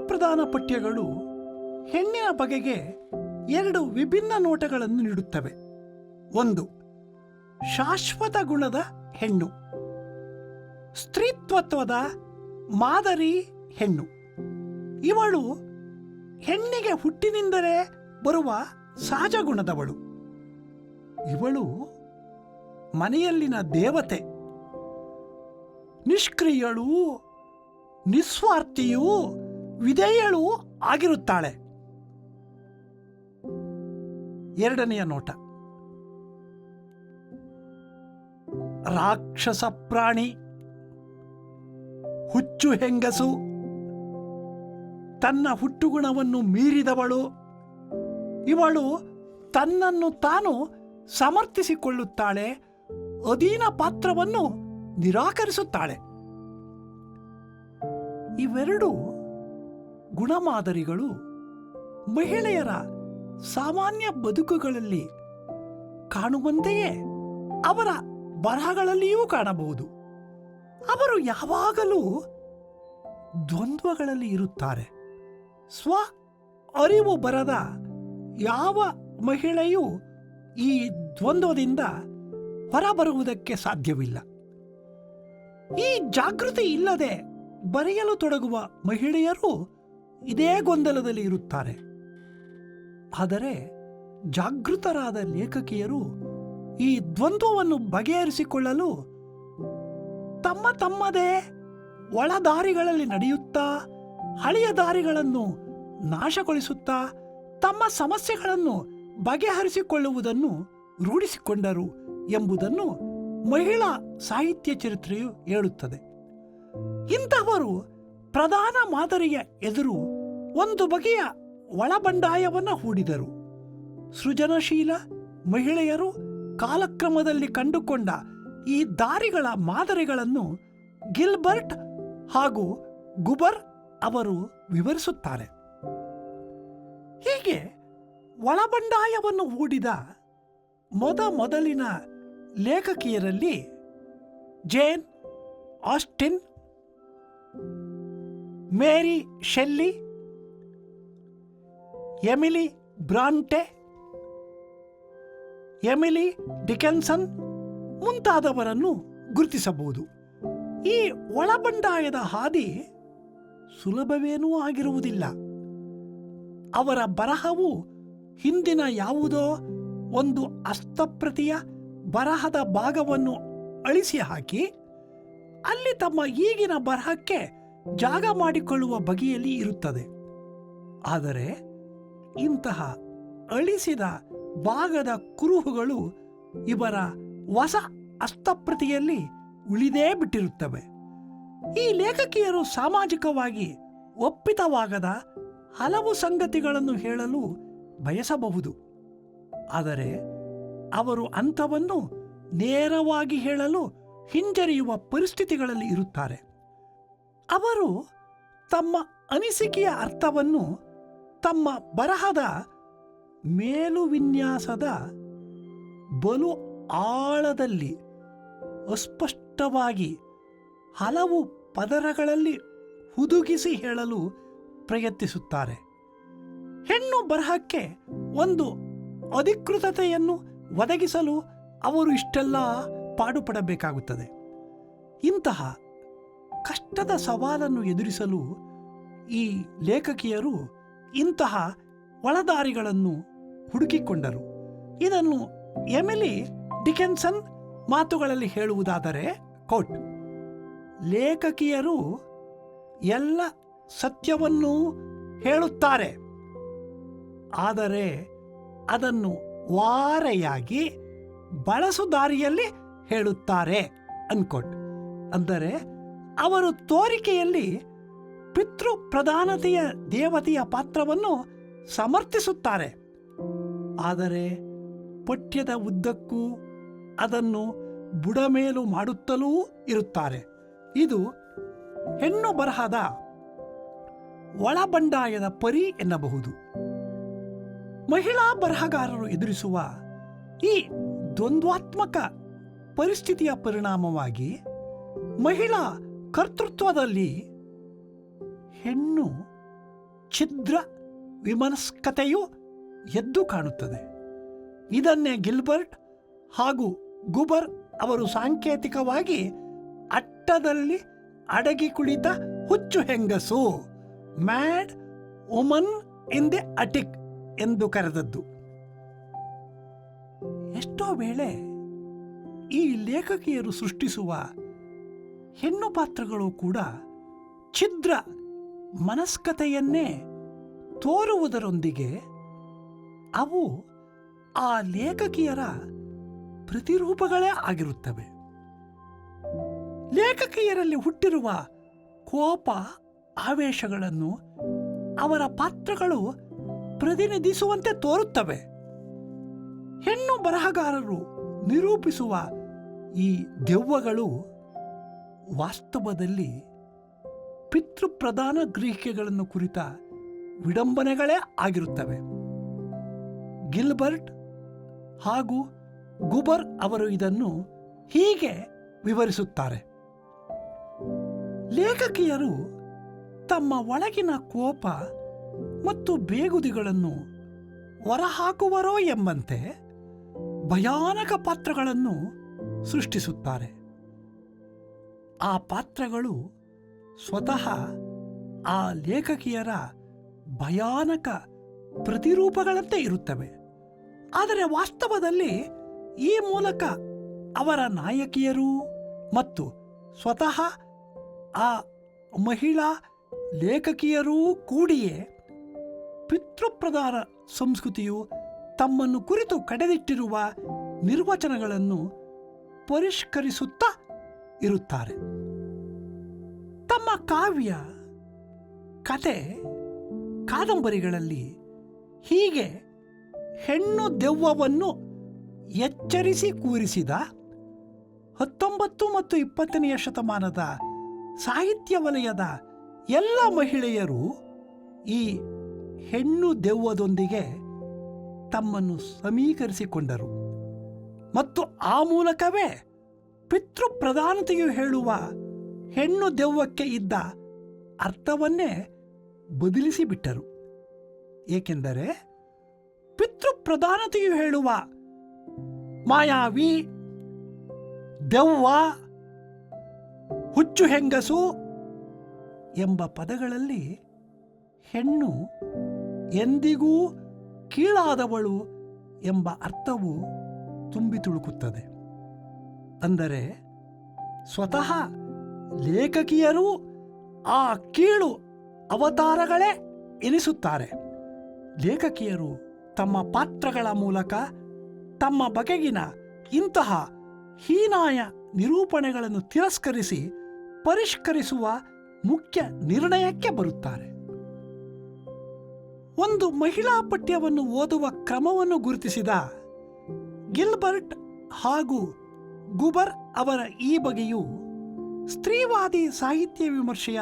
ಪಿತೃಪ್ರಧಾನ ಪಠ್ಯಗಳು ಹೆಣ್ಣಿನ ಬಗೆಗೆ ಎರಡು ವಿಭಿನ್ನ ನೋಟಗಳನ್ನು ನೀಡುತ್ತವೆ. ಒಂದು, ಶಾಶ್ವತ ಗುಣದ ಹೆಣ್ಣು. ಸ್ತ್ರೀತ್ವತ್ವದ ಮಾದರಿ ಹೆಣ್ಣು. ಇವಳು ಹೆಣ್ಣಿಗೆ ಹುಟ್ಟಿನಿಂದಲೇ ಬರುವ ಸಹಜ ಗುಣದವಳು. ಇವಳು ಮನೆಯಲ್ಲಿನ ದೇವತೆ. ನಿಷ್ಕ್ರಿಯಳು ನಿಸ್ವಾರ್ಥಿಯೂ ವಿಧೇಯಳು ಆಗಿರುತ್ತಾಳೆ. ಎರಡನೆಯ ನೋಟ. ರಾಕ್ಷಸ ಪ್ರಾಣಿ, ಹುಚ್ಚು ಹೆಂಗಸು, ತನ್ನ ಹುಟ್ಟುಗುಣವನ್ನು ಮೀರಿದವಳು, ಇವಳು ತನ್ನನ್ನು ತಾನು ಸಮರ್ಥಿಸಿಕೊಳ್ಳುತ್ತಾಳೆ, ಅಧೀನ ಪಾತ್ರವನ್ನು ನಿರಾಕರಿಸುತ್ತಾಳೆ. ಇವೆರಡು ಗುಣಮಾದರಿಗಳು ಮಹಿಳೆಯರ ಸಾಮಾನ್ಯ ಬದುಕುಗಳಲ್ಲಿ ಕಾಣುವಂತೆಯೇ ಅವರ ಬರಹಗಳಲ್ಲಿಯೂ ಕಾಣಬಹುದು. ಅವರು ಯಾವಾಗಲೂ ದ್ವಂದ್ವಗಳಲ್ಲಿ ಇರುತ್ತಾರೆ. ಸ್ವ ಅರಿವು ಬರದ ಯಾವ ಮಹಿಳೆಯೂ ಈ ದ್ವಂದ್ವದಿಂದ ಹೊರಬರುವುದಕ್ಕೆ ಸಾಧ್ಯವಿಲ್ಲ. ಈ ಜಾಗೃತಿ ಇಲ್ಲದೆ ಬರೆಯಲು ತೊಡಗುವ ಮಹಿಳೆಯರು ಇದೇ ಗೊಂದಲದಲ್ಲಿ ಇರುತ್ತಾರೆ. ಆದರೆ ಜಾಗೃತರಾದ ಲೇಖಕಿಯರು ಈ ದ್ವಂದ್ವವನ್ನು ಬಗೆಹರಿಸಿಕೊಳ್ಳಲು ತಮ್ಮ ತಮ್ಮದೇ ಒಳ ದಾರಿಗಳಲ್ಲಿ ನಡೆಯುತ್ತಾ, ಹಳೆಯ ದಾರಿಗಳನ್ನು ನಾಶಗೊಳಿಸುತ್ತಾ, ತಮ್ಮ ಸಮಸ್ಯೆಗಳನ್ನು ಬಗೆಹರಿಸಿಕೊಳ್ಳುವುದನ್ನು ರೂಢಿಸಿಕೊಂಡರು ಎಂಬುದನ್ನು ಮಹಿಳಾ ಸಾಹಿತ್ಯ ಚರಿತ್ರೆಯು ಹೇಳುತ್ತದೆ. ಇಂತಹವರು ಪ್ರಧಾನ ಮಾದರಿಯ ಎದುರು ಒಂದು ಬಗೆಯ ಒಳಬಂಡಾಯವನ್ನು ಹೂಡಿದರು. ಸೃಜನಶೀಲ ಮಹಿಳೆಯರು ಕಾಲಕ್ರಮದಲ್ಲಿ ಕಂಡುಕೊಂಡ ಈ ದಾರಿಗಳ ಮಾದರಿಗಳನ್ನು ಗಿಲ್ಬರ್ಟ್ ಹಾಗೂ ಗುಬರ್ ಅವರು ವಿವರಿಸುತ್ತಾರೆ. ಹೀಗೆ ಒಳಬಂಡಾಯವನ್ನು ಹೂಡಿದ ಮೊದ ಮೊದಲಿನ ಲೇಖಕಿಯರಲ್ಲಿ Jane Austen Mary, Shelley, Emily Bronte, Emily Dickinson ಮುಂತಾದವರನ್ನು ಗುರುತಿಸಬಹುದು. ಈ ಒಳಬಂಡಾಯದ ಹಾದಿ ಸುಲಭವೇನೂ ಆಗಿರುವುದಿಲ್ಲ. ಅವರ ಬರಹವು ಹಿಂದಿನ ಯಾವುದೋ ಒಂದು ಅಸ್ತಪ್ರತಿಯ ಬರಹದ ಭಾಗವನ್ನು ಅಳಿಸಿ ಹಾಕಿ ಅಲ್ಲಿ ತಮ್ಮ ಈಗಿನ ಬರಹಕ್ಕೆ ಜಾಗ ಮಾಡಿಕೊಳ್ಳುವ ಬಗೆಯಲ್ಲಿ ಇರುತ್ತದೆ. ಆದರೆ ಇಂತಹ ಅಳಿಸಿದ ಭಾಗದ ಕುರುಹುಗಳು ಇವರ ಹೊಸ ಅಸ್ತಪ್ರತಿಯಲ್ಲಿ ಉಳಿದೇ ಬಿಟ್ಟಿರುತ್ತವೆ. ಈ ಲೇಖಕಿಯರು ಸಾಮಾಜಿಕವಾಗಿ ಒಪ್ಪಿತವಾಗದ ಹಲವು ಸಂಗತಿಗಳನ್ನು ಹೇಳಲು ಬಯಸಬಹುದು. ಆದರೆ ಅವರು ಅಂಥವನ್ನು ನೇರವಾಗಿ ಹೇಳಲು ಹಿಂಜರಿಯುವ ಪರಿಸ್ಥಿತಿಗಳಲ್ಲಿ ಇರುತ್ತಾರೆ. ಅವರು ತಮ್ಮ ಅನಿಸಿಕೆಯ ಅರ್ಥವನ್ನು ತಮ್ಮ ಬರಹದ ಮೇಲುವಿನ್ಯಾಸದ ಬಲು ಆಳದಲ್ಲಿ ಅಸ್ಪಷ್ಟವಾಗಿ ಹಲವು ಪದರಗಳಲ್ಲಿ ಹುದುಗಿಸಿ ಹೇಳಲು ಪ್ರಯತ್ನಿಸುತ್ತಾರೆ. ಹೆಣ್ಣು ಬರಹಕ್ಕೆ ಒಂದು ಅಧಿಕೃತತೆಯನ್ನು ಒದಗಿಸಲು ಅವರು ಇಷ್ಟೆಲ್ಲ ಪಾಡುಪಡಬೇಕಾಗುತ್ತದೆ. ಇಂತಹ ಕಷ್ಟದ ಸವಾಲನ್ನು ಎದುರಿಸಲು ಈ ಲೇಖಕಿಯರು ಇಂತಹ ಒಳದಾರಿಗಳನ್ನು ಹುಡುಕಿಕೊಂಡರು. ಇದನ್ನು ಎಮಿಲಿ ಡಿಕೆನ್ಸನ್ ಮಾತುಗಳಲ್ಲಿ ಹೇಳುವುದಾದರೆ, ಕೋಟ್, ಲೇಖಕಿಯರು ಎಲ್ಲ ಸತ್ಯವನ್ನೂ ಹೇಳುತ್ತಾರೆ, ಆದರೆ ಅದನ್ನು ವಾರೆಯಾಗಿ ಬಳಸುದಾರಿಯಲ್ಲಿ ಹೇಳುತ್ತಾರೆ, ಅನ್ಕೋಟ್. ಅಂದರೆ ಅವರು ತೋರಿಕೆಯಲ್ಲಿ ಪಿತೃ ಪ್ರಧಾನತೆಯ ದೇವತೆಯ ಪಾತ್ರವನ್ನು ಸಮರ್ಥಿಸುತ್ತಾರೆ. ಆದರೆ ಪಠ್ಯದ ಉದ್ದಕ್ಕೂ ಅದನ್ನು ಬುಡಮೇಲು ಮಾಡುತ್ತಲೂ ಇರುತ್ತಾರೆ. ಇದು ಹೆಣ್ಣು ಬರಹದ ಒಳಬಂಡಾಯದ ಪರಿ ಎನ್ನಬಹುದು. ಮಹಿಳಾ ಬರಹಗಾರರು ಎದುರಿಸುವ ಈ ದ್ವಂದ್ವಾತ್ಮಕ ಪರಿಸ್ಥಿತಿಯ ಪರಿಣಾಮವಾಗಿ ಮಹಿಳಾ ಕರ್ತೃತ್ವದಲ್ಲಿ ಹೆಣ್ಣು ಛಿದ್ರ ವಿಮನಸ್ಕತೆಯು ಎದ್ದು ಕಾಣುತ್ತದೆ. ಇದನ್ನೇ ಗಿಲ್ಬರ್ಟ್ ಹಾಗೂ ಗುಬರ್ ಅವರು ಸಾಂಕೇತಿಕವಾಗಿ ಅಟ್ಟದಲ್ಲಿ ಅಡಗಿ ಕುಳಿತ ಹುಚ್ಚು ಹೆಂಗಸು, mad woman in the attic ಎಂದು ಕರೆದದ್ದು. ಎಷ್ಟೋ ವೇಳೆ ಈ ಲೇಖಕಿಯರು ಸೃಷ್ಟಿಸುವ ಹೆಣ್ಣು ಪಾತ್ರಗಳು ಕೂಡ ಛಿದ್ರ ಮನಸ್ಕತೆಯನ್ನೇ ತೋರುವುದರೊಂದಿಗೆ ಅವು ಆ ಲೇಖಕಿಯರ ಪ್ರತಿರೂಪಗಳೇ ಆಗಿರುತ್ತವೆ. ಲೇಖಕಿಯರಲ್ಲಿ ಹುಟ್ಟಿರುವ ಕೋಪ ಆವೇಶಗಳನ್ನು ಅವರ ಪಾತ್ರಗಳು ಪ್ರತಿನಿಧಿಸುವಂತೆ ತೋರುತ್ತವೆ. ಹೆಣ್ಣು ಬರಹಗಾರರು ನಿರೂಪಿಸುವ ಈ ದೆವ್ವಗಳು ವಾಸ್ತವದಲ್ಲಿ ಪಿತೃಪ್ರಧಾನ ಗ್ರಹಿಕೆಗಳನ್ನು ಕುರಿತ ವಿಡಂಬನೆಗಳೇ ಆಗಿರುತ್ತವೆ. ಗಿಲ್ಬರ್ಟ್ ಹಾಗೂ ಗುಬರ್ ಅವರು ಇದನ್ನು ಹೀಗೆ ವಿವರಿಸುತ್ತಾರೆ. ಲೇಖಕಿಯರು ತಮ್ಮ ಒಳಗಿನ ಕೋಪ ಮತ್ತು ಬೇಗುದಿಗಳನ್ನು ಹೊರಹಾಕುವರೋ ಎಂಬಂತೆ ಭಯಾನಕ ಪಾತ್ರಗಳನ್ನು ಸೃಷ್ಟಿಸುತ್ತಾರೆ. ಆ ಪಾತ್ರಗಳು ಸ್ವತಃ ಆ ಲೇಖಕಿಯರ ಭಯಾನಕ ಪ್ರತಿರೂಪಗಳಂತೆ ಇರುತ್ತವೆ. ಆದರೆ ವಾಸ್ತವದಲ್ಲಿ ಈ ಮೂಲಕ ಅವರ ನಾಯಕಿಯರು ಮತ್ತು ಸ್ವತಃ ಆ ಮಹಿಳಾ ಲೇಖಕಿಯರೂ ಕೂಡಿಯೇ ಪಿತೃಪ್ರಧಾನ ಸಂಸ್ಕೃತಿಯು ತಮ್ಮನ್ನು ಕುರಿತು ಕಡೆದಿಟ್ಟಿರುವ ನಿರ್ವಚನಗಳನ್ನು ಪರಿಷ್ಕರಿಸುತ್ತಾ ಇರುತ್ತಾರೆ. ತಮ್ಮ ಕಾವ್ಯ, ಕತೆ, ಕಾದಂಬರಿಗಳಲ್ಲಿ ಹೀಗೆ ಹೆಣ್ಣು ದೆವ್ವವನ್ನು ಎಚ್ಚರಿಸಿ ಕೂರಿಸಿದ ಹತ್ತೊಂಬತ್ತು ಮತ್ತು ಇಪ್ಪತ್ತನೆಯ ಶತಮಾನದ ಸಾಹಿತ್ಯ ವಲಯದ ಎಲ್ಲ ಮಹಿಳೆಯರು ಈ ಹೆಣ್ಣು ದೆವ್ವದೊಂದಿಗೆ ತಮ್ಮನ್ನು ಸಮೀಕರಿಸಿಕೊಂಡರು. ಮತ್ತು ಆ ಮೂಲಕವೇ ಪಿತೃಪ್ರಧಾನತೆಯು ಹೇಳುವ ಹೆಣ್ಣು ದೆವ್ವಕ್ಕೆ ಇದ್ದ ಅರ್ಥವನ್ನೇ ಬದಲಿಸಿಬಿಟ್ಟರು ಏಕೆಂದರೆ ಪಿತೃಪ್ರಧಾನತೆಯು ಹೇಳುವ ಮಾಯಾವಿ, ದೆವ್ವ, ಹುಚ್ಚು ಹೆಂಗಸು ಎಂಬ ಪದಗಳಲ್ಲಿ ಹೆಣ್ಣು ಎಂದಿಗೂ ಕೀಳಾದವಳು ಎಂಬ ಅರ್ಥವು ತುಂಬಿ ತುಳುಕುತ್ತದೆ. ಅಂದರೆ ಸ್ವತಃ ಲೇಖಕಿಯರು ಆ ಕೀಳು ಅವತಾರಗಳೇ ಎನಿಸುತ್ತಾರೆ. ಲೇಖಕಿಯರು ತಮ್ಮ ಪಾತ್ರಗಳ ಮೂಲಕ ತಮ್ಮ ಬಗೆಗಿನ ಇಂತಹ ಹೀನಾಯ ನಿರೂಪಣೆಗಳನ್ನು ತಿರಸ್ಕರಿಸಿ ಪರಿಷ್ಕರಿಸುವ ಮುಖ್ಯ ನಿರ್ಣಯಕ್ಕೆ ಬರುತ್ತಾರೆ. ಒಂದು ಮಹಿಳಾ ಪಠ್ಯವನ್ನು ಓದುವ ಕ್ರಮವನ್ನು ಗುರುತಿಸಿದ ಗಿಲ್ಬರ್ಟ್ ಹಾಗೂ ಗುಬರ್ ಅವರ ಈ ಬಗೆಯು ಸ್ತ್ರೀವಾದಿ ಸಾಹಿತ್ಯ ವಿಮರ್ಶೆಯ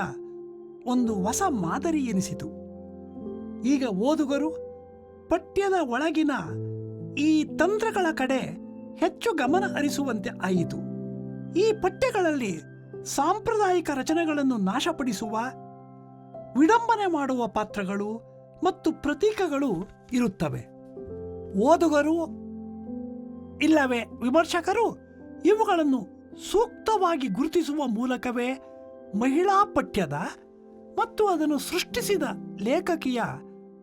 ಒಂದು ಹೊಸ ಮಾದರಿ ಎನಿಸಿತು. ಈಗ ಓದುಗರು ಪಠ್ಯದ ಒಳಗಿನ ಈ ತಂತ್ರಗಳ ಕಡೆ ಹೆಚ್ಚು ಗಮನ ಹರಿಸುವಂತೆ ಆಯಿತು. ಈ ಪಠ್ಯಗಳಲ್ಲಿ ಸಾಂಪ್ರದಾಯಿಕ ರಚನೆಗಳನ್ನು ನಾಶಪಡಿಸುವ, ವಿಡಂಬನೆ ಮಾಡುವ ಪಾತ್ರಗಳು ಮತ್ತು ಪ್ರತೀಕಗಳು ಇರುತ್ತವೆ. ಓದುಗರು ಇಲ್ಲವೇ ವಿಮರ್ಶಕರು ಇವುಗಳನ್ನು ಸೂಕ್ತವಾಗಿ ಗುರುತಿಸುವ ಮೂಲಕವೇ ಮಹಿಳಾ ಪಠ್ಯದ ಮತ್ತು ಅದನ್ನು ಸೃಷ್ಟಿಸಿದ ಲೇಖಕಿಯ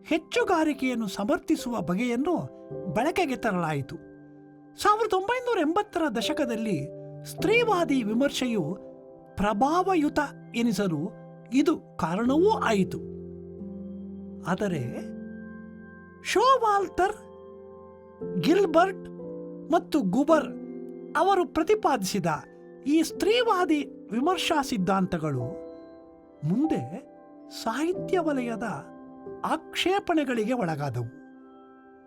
ಹೆಚ್ಚುಗಾರಿಕೆಯನ್ನು ಸಮರ್ಥಿಸುವ ಬಗೆಯನ್ನು ಬಳಕೆಗೆ ತರಲಾಯಿತು. ಸಾವಿರದ ಒಂಬೈನೂರ ಎಂಬತ್ತರ ದಶಕದಲ್ಲಿ ಸ್ತ್ರೀವಾದಿ ವಿಮರ್ಶೆಯು ಪ್ರಭಾವಯುತ ಎನಿಸಲು ಇದು ಕಾರಣವೂ ಆಯಿತು. ಆದರೆ ಶೋವಾಲ್ಟರ್ ಗಿಲ್ಬರ್ಟ್ ಮತ್ತು ಗುಬರ್ ಅವರು ಪ್ರತಿಪಾದಿಸಿದ ಈ ಸ್ತ್ರೀವಾದಿ ವಿಮರ್ಶಾ ಸಿದ್ಧಾಂತಗಳು ಮುಂದೆ ಸಾಹಿತ್ಯ ವಲಯದ ಆಕ್ಷೇಪಣೆಗಳಿಗೆ ಒಳಗಾದವು.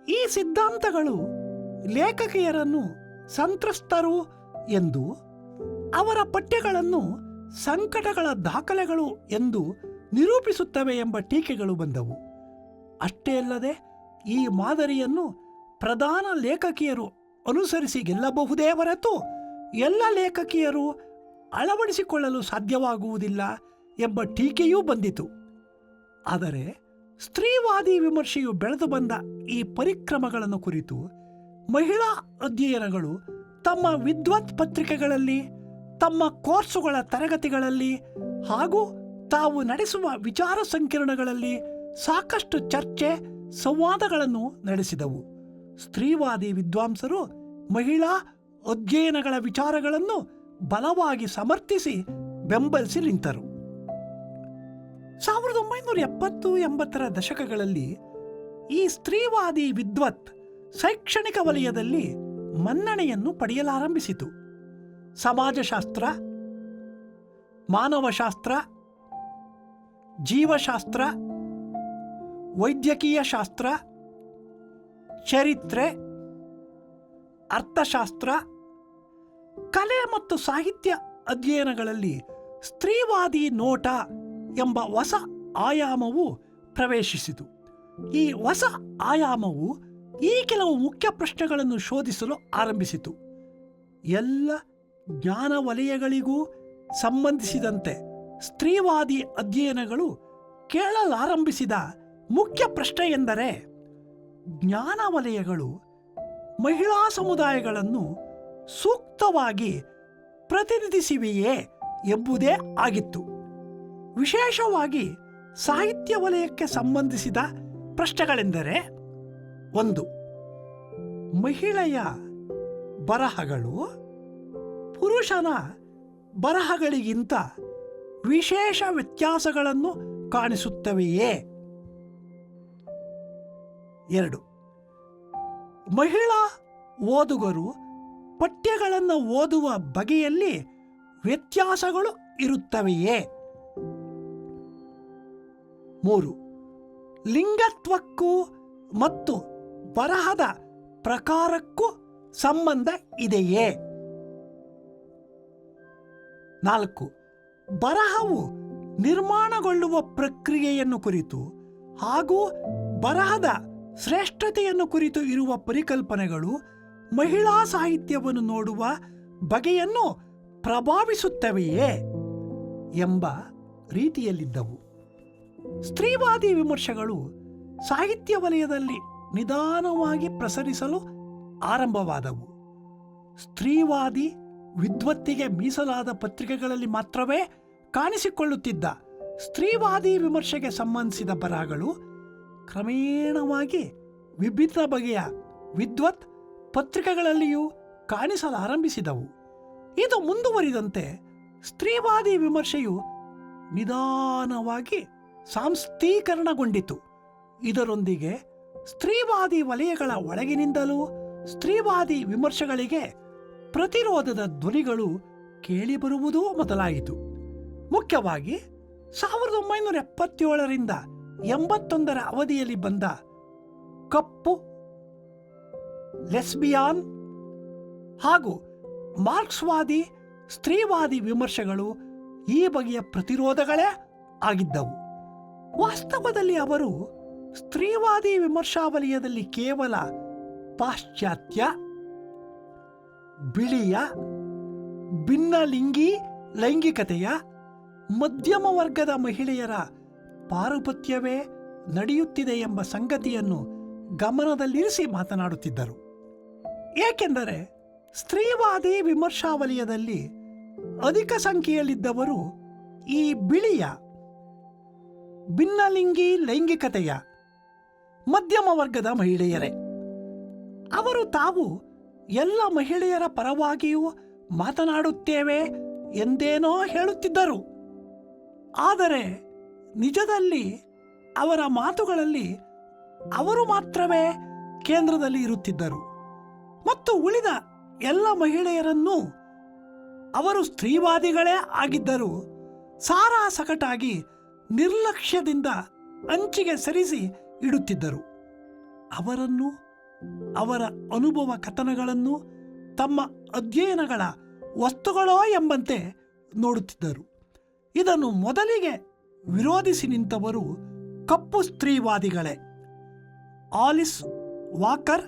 ಈ ಸಿದ್ಧಾಂತಗಳು ಲೇಖಕಿಯರನ್ನು ಸಂತ್ರಸ್ತರು ಎಂದು, ಅವರ ಪಠ್ಯಗಳನ್ನು ಸಂಕಟಗಳ ದಾಖಲೆಗಳು ಎಂದು ನಿರೂಪಿಸುತ್ತವೆ ಎಂಬ ಟೀಕೆಗಳು ಬಂದವು. ಅಷ್ಟೇ ಅಲ್ಲದೆ ಈ ಮಾದರಿಯನ್ನು ಪ್ರಧಾನ ಲೇಖಕಿಯರು ಅನುಸರಿಸಿ ಗೆಲ್ಲಬಹುದೇ ಹೊರತು ಎಲ್ಲ ಲೇಖಕಿಯರು ಅಳವಡಿಸಿಕೊಳ್ಳಲು ಸಾಧ್ಯವಾಗುವುದಿಲ್ಲ ಎಂಬ ಟೀಕೆಯೂ ಬಂದಿತು. ಆದರೆ ಸ್ತ್ರೀವಾದಿ ವಿಮರ್ಶೆಯು ಬೆಳೆದು ಬಂದ ಈ ಪರಿಕ್ರಮಗಳನ್ನು ಕುರಿತು ಮಹಿಳಾ ಅಧ್ಯಯನಗಳು ತಮ್ಮ ವಿದ್ವತ್ ಪತ್ರಿಕೆಗಳಲ್ಲಿ, ತಮ್ಮ ಕೋರ್ಸುಗಳ ತರಗತಿಗಳಲ್ಲಿ ಹಾಗೂ ತಾವು ನಡೆಸುವ ವಿಚಾರ ಸಂಕಿರಣಗಳಲ್ಲಿ ಸಾಕಷ್ಟು ಚರ್ಚೆ, ಸಂವಾದಗಳನ್ನು ನಡೆಸಿದವು. ಸ್ತ್ರೀವಾದಿ ವಿದ್ವಾಂಸರು ಮಹಿಳಾ ಅಧ್ಯಯನಗಳ ವಿಚಾರಗಳನ್ನು ಬಲವಾಗಿ ಸಮರ್ಥಿಸಿ ಬೆಂಬಲಿಸಿ ನಿಂತರು. ಸಾವಿರದ ಒಂಬೈನೂರ ಎಪ್ಪತ್ತು ಎಂಬತ್ತರ ದಶಕಗಳಲ್ಲಿ ಈ ಸ್ತ್ರೀವಾದಿ ವಿದ್ವತ್ ಶೈಕ್ಷಣಿಕ ವಲಯದಲ್ಲಿ ಮನ್ನಣೆಯನ್ನು ಪಡೆಯಲಾರಂಭಿಸಿತು. ಸಮಾಜಶಾಸ್ತ್ರ, ಮಾನವಶಾಸ್ತ್ರ, ಜೀವಶಾಸ್ತ್ರ, ವೈದ್ಯಕೀಯ ಶಾಸ್ತ್ರ, ಚರಿತ್ರೆ ಅರ್ಥಶಾಸ್ತ್ರ, ಕಲೆ ಮತ್ತು ಸಾಹಿತ್ಯ ಅಧ್ಯಯನಗಳಲ್ಲಿ ಸ್ತ್ರೀವಾದಿ ನೋಟ ಎಂಬ ಹೊಸ ಆಯಾಮವು ಪ್ರವೇಶಿಸಿತು. ಈ ಹೊಸ ಆಯಾಮವು ಈ ಕೆಲವು ಮುಖ್ಯ ಪ್ರಶ್ನೆಗಳನ್ನು ಶೋಧಿಸಲು ಆರಂಭಿಸಿತು. ಎಲ್ಲ ಜ್ಞಾನ ವಲಯಗಳಿಗೂ ಸಂಬಂಧಿಸಿದಂತೆ ಸ್ತ್ರೀವಾದಿ ಅಧ್ಯಯನಗಳು ಕೇಳಲಾರಂಭಿಸಿದ ಮುಖ್ಯ ಪ್ರಶ್ನೆ ಎಂದರೆ ಜ್ಞಾನ ವಲಯಗಳು ಮಹಿಳಾ ಸಮುದಾಯಗಳನ್ನು ಸೂಕ್ತವಾಗಿ ಪ್ರತಿನಿಧಿಸಿವೆಯೇ ಎಂಬುದೇ ಆಗಿತ್ತು. ವಿಶೇಷವಾಗಿ ಸಾಹಿತ್ಯ ವಲಯಕ್ಕೆ ಸಂಬಂಧಿಸಿದ ಪ್ರಶ್ನೆಗಳೆಂದರೆ, ಒಂದು, ಮಹಿಳೆಯ ಬರಹಗಳು ಪುರುಷನ ಬರಹಗಳಿಗಿಂತ ವಿಶೇಷ ವ್ಯತ್ಯಾಸಗಳನ್ನು ಕಾಣಿಸುತ್ತವೆಯೇ? ಎರಡು ಮಹಿಳಾ ಓದುಗರು ಪಠ್ಯಗಳನ್ನು ಓದುವ ಬಗೆಯಲ್ಲಿ ವ್ಯತ್ಯಾಸಗಳು ಇರುತ್ತವೆಯೇ? ಮೂರು, ಲಿಂಗತ್ವಕ್ಕೂ ಮತ್ತು ಬರಹದ ಪ್ರಕಾರಕ್ಕೂ ಸಂಬಂಧ ಇದೆಯೇ? ನಾಲ್ಕು, ಬರಹವು ನಿರ್ಮಾಣಗೊಳ್ಳುವ ಪ್ರಕ್ರಿಯೆಯನ್ನು ಕುರಿತು ಹಾಗೂ ಬರಹದ ಶ್ರೇಷ್ಠತೆಯನ್ನು ಕುರಿತು ಇರುವ ಪರಿಕಲ್ಪನೆಗಳು ಮಹಿಳಾ ಸಾಹಿತ್ಯವನ್ನು ನೋಡುವ ಬಗೆಯನ್ನು ಪ್ರಭಾವಿಸುತ್ತವೆಯೇ ಎಂಬ ರೀತಿಯಲ್ಲಿದ್ದವು. ಸ್ತ್ರೀವಾದಿ ವಿಮರ್ಶೆಗಳು ಸಾಹಿತ್ಯ ವಲಯದಲ್ಲಿ ನಿಧಾನವಾಗಿ ಪ್ರಸರಿಸಲು ಆರಂಭವಾದವು. ಸ್ತ್ರೀವಾದಿ ವಿದ್ವತ್ತಿಗೆ ಮೀಸಲಾದ ಪತ್ರಿಕೆಗಳಲ್ಲಿ ಮಾತ್ರವೇ ಕಾಣಿಸಿಕೊಳ್ಳುತ್ತಿದ್ದ ಸ್ತ್ರೀವಾದಿ ವಿಮರ್ಶೆಗೆ ಸಂಬಂಧಿಸಿದ ಬರಹಗಳು ಕ್ರಮೇಣವಾಗಿ ವಿಭಿನ್ನ ಬಗೆಯ ವಿದ್ವತ್ ಪತ್ರಿಕೆಗಳಲ್ಲಿಯೂ ಕಾಣಿಸಲಾರಂಭಿಸಿದವು. ಇದು ಮುಂದುವರಿದಂತೆ ಸ್ತ್ರೀವಾದಿ ವಿಮರ್ಶೆಯು ನಿಧಾನವಾಗಿ ಸಾಂಸ್ಥೀಕರಣಗೊಂಡಿತು. ಇದರೊಂದಿಗೆ ಸ್ತ್ರೀವಾದಿ ವಲಯಗಳ ಒಳಗಿನಿಂದಲೂ ಸ್ತ್ರೀವಾದಿ ವಿಮರ್ಶೆಗಳಿಗೆ ಪ್ರತಿರೋಧದ ಧ್ವನಿಗಳು ಕೇಳಿಬರುವುದೂ ಮೊದಲಾಯಿತು. ಮುಖ್ಯವಾಗಿ ಸಾವಿರದ ಒಂಬೈನೂರ ಎಪ್ಪತ್ತೇಳರಿಂದ ಎಂಬತ್ತೊಂದರ ಅವಧಿಯಲ್ಲಿ ಬಂದ ಕಪ್ಪು, ಲೆಸ್ಬಿಯಾನ್ ಹಾಗೂ ಮಾರ್ಕ್ಸ್ವಾದಿ ಸ್ತ್ರೀವಾದಿ ವಿಮರ್ಶೆಗಳು ಈ ಬಗೆಯ ಪ್ರತಿರೋಧಗಳೇ ಆಗಿದ್ದವು. ವಾಸ್ತವದಲ್ಲಿ ಅವರು ಸ್ತ್ರೀವಾದಿ ವಿಮರ್ಶಾವಲಯದಲ್ಲಿ ಕೇವಲ ಪಾಶ್ಚಾತ್ಯ, ಬಿಳಿಯ, ಭಿನ್ನಲಿಂಗಿ ಲೈಂಗಿಕತೆಯ ಮಧ್ಯಮ ವರ್ಗದ ಮಹಿಳೆಯರ ಪಾರುಪತ್ಯವೇ ನಡೆಯುತ್ತಿದೆ ಎಂಬ ಸಂಗತಿಯನ್ನು ಗಮನದಲ್ಲಿರಿಸಿ ಮಾತನಾಡುತ್ತಿದ್ದರು. ಏಕೆಂದರೆ ಸ್ತ್ರೀವಾದಿ ವಿಮರ್ಶಾ ವಲಯದಲ್ಲಿ ಅಧಿಕ ಸಂಖ್ಯೆಯಲ್ಲಿದ್ದವರು ಈ ಬಿಳಿಯ, ಭಿನ್ನಲಿಂಗಿ ಲೈಂಗಿಕತೆಯ ಮಧ್ಯಮ ವರ್ಗದ ಮಹಿಳೆಯರೇ. ಅವರು ತಾವು ಎಲ್ಲ ಮಹಿಳೆಯರ ಪರವಾಗಿಯೂ ಮಾತನಾಡುತ್ತೇವೆ ಎಂದೇನೋ ಹೇಳುತ್ತಿದ್ದರು. ಆದರೆ ನಿಜದಲ್ಲಿ ಅವರ ಮಾತುಗಳಲ್ಲಿ ಅವರು ಮಾತ್ರವೇ ಕೇಂದ್ರದಲ್ಲಿ ಇರುತ್ತಿದ್ದರು. ಮತ್ತು ಉಳಿದ ಎಲ್ಲ ಮಹಿಳೆಯರನ್ನೂ ಅವರು ಸ್ತ್ರೀವಾದಿಗಳೇ ಆಗಿದ್ದರು. ಸಾರಾ ಸಕಟಾಗಿ ನಿರ್ಲಕ್ಷ್ಯದಿಂದ ಅಂಚಿಗೆ ಸರಿಸಿ ಇಡುತ್ತಿದ್ದರು. ಅವರನ್ನು, ಅವರ ಅನುಭವ ಕಥನಗಳನ್ನು ತಮ್ಮ ಅಧ್ಯಯನಗಳ ವಸ್ತುಗಳೋ ಎಂಬಂತೆ ನೋಡುತ್ತಿದ್ದರು. ಇದನ್ನು ಮೊದಲಿಗೆ ವಿರೋಧಿಸಿ ನಿಂತವರು ಕಪ್ಪು ಸ್ತ್ರೀವಾದಿಗಳೇ. Alice Walker,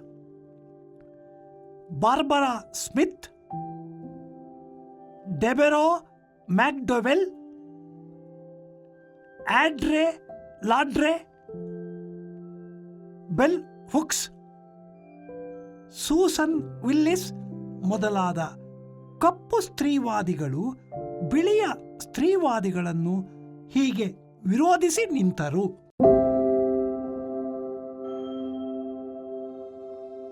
Barbara Smith, Deborah McDowell, Audre Lorde, Bell Hooks, Susan Willis ಮೊದಲಾದ ಕಪ್ಪು ಸ್ತ್ರೀವಾದಿಗಳು ಬಿಳಿಯ ಸ್ತ್ರೀವಾದಿಗಳನ್ನು ಹೀಗೆ ವಿರೋಧಿಸಿ ನಿಂತರು.